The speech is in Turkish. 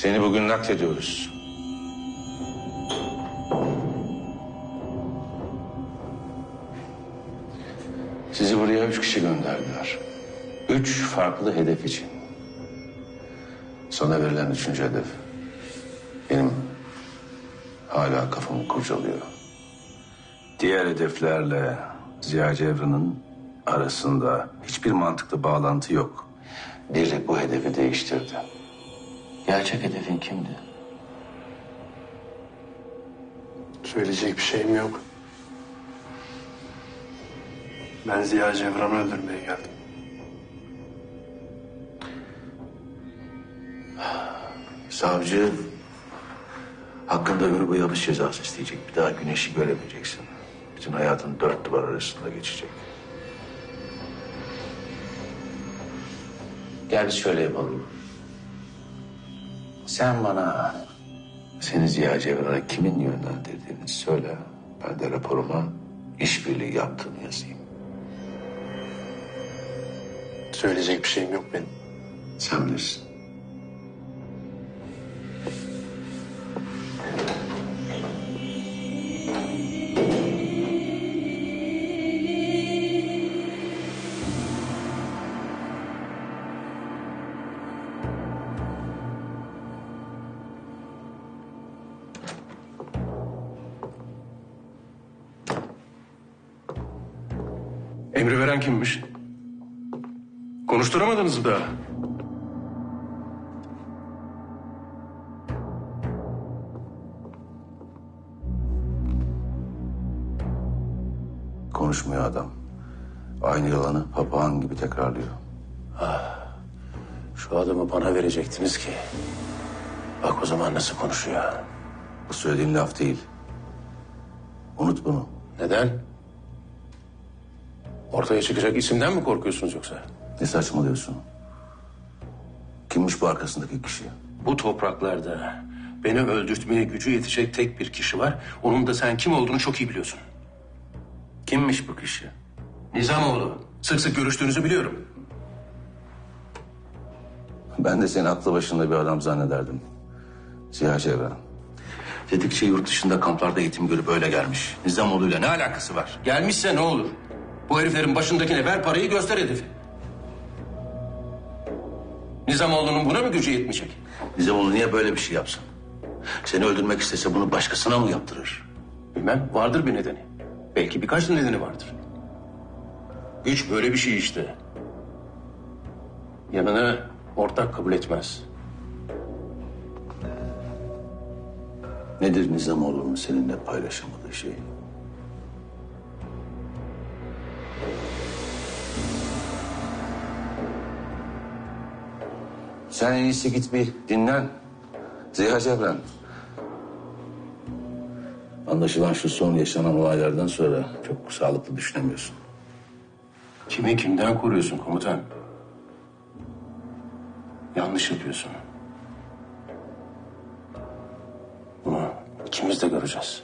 Seni bugün naklediyoruz. Sizi buraya üç kişi gönderdiler. Üç farklı hedef için. Sana verilen üçüncü hedef. Benim hala kafamı kurcalıyor. Diğer hedeflerle Ziya Cevran'ın arasında hiçbir mantıklı bağlantı yok. Biri bu hedefi değiştirdi. Gerçek hedefin kimdi? Söyleyecek bir şeyim yok. Ben Ziya Cevran'ı öldürmeye geldim. Savcı hakkında ömür boyu hapis cezası isteyecek. Bir daha güneşi göremeyeceksin. Bütün hayatın dört duvar arasında geçecek. Gel şöyle yapalım. Sen bana seni Ziya Cevran'a kimin yönlendirdiğini söyle. Ben de raporuma işbirliği yaptığını yazayım. Söyleyecek bir şeyim yok benim. Sen bilirsin. Emri veren kimmiş? Konuşturamadınız mı daha? Konuşmuyor adam. Aynı yalanı papağan gibi tekrarlıyor. Şu adamı bana verecektiniz ki. Bak o zaman nasıl konuşuyor. Bu söylediğin laf değil. Unut bunu. Neden? Ortaya çıkacak isimden mi korkuyorsunuz yoksa? Ne saçmalıyorsun? Kimmiş bu arkasındaki kişi? Bu topraklarda beni öldürtmeye gücü yetecek tek bir kişi var. Onun da sen kim olduğunu çok iyi biliyorsun. Kimmiş bu kişi? Nizamoğlu. Sık sık görüştüğünüzü biliyorum. Ben de seni aklı başında bir adam zannederdim. Ziya Cevran. Dedikçe yurt dışında kamplarda eğitim görüp öyle gelmiş. Nizamoğlu'yla ne alakası var? Gelmişse ne olur? Bu heriflerin başındakine ver parayı göster hedefi. Nizamoğlu'nun buna mı gücü yetmeyecek? Nizamoğlu niye böyle bir şey yapsın? Seni öldürmek istese bunu başkasına mı yaptırır? Bilmem vardır bir nedeni. Belki birkaç nedeni vardır. Güç böyle bir şey işte. Yanına ortak kabul etmez. Nedir Nizamoğlu'nun seninle paylaşamadığı şey? Sen en iyisi git bir dinlen. Ziya Cevran. Anlaşılan şu son yaşanan olaylardan sonra çok sağlıklı düşünemiyorsun. Kimi kimden koruyorsun komutan? Yanlış yapıyorsun. Bunu ikimiz de göreceğiz.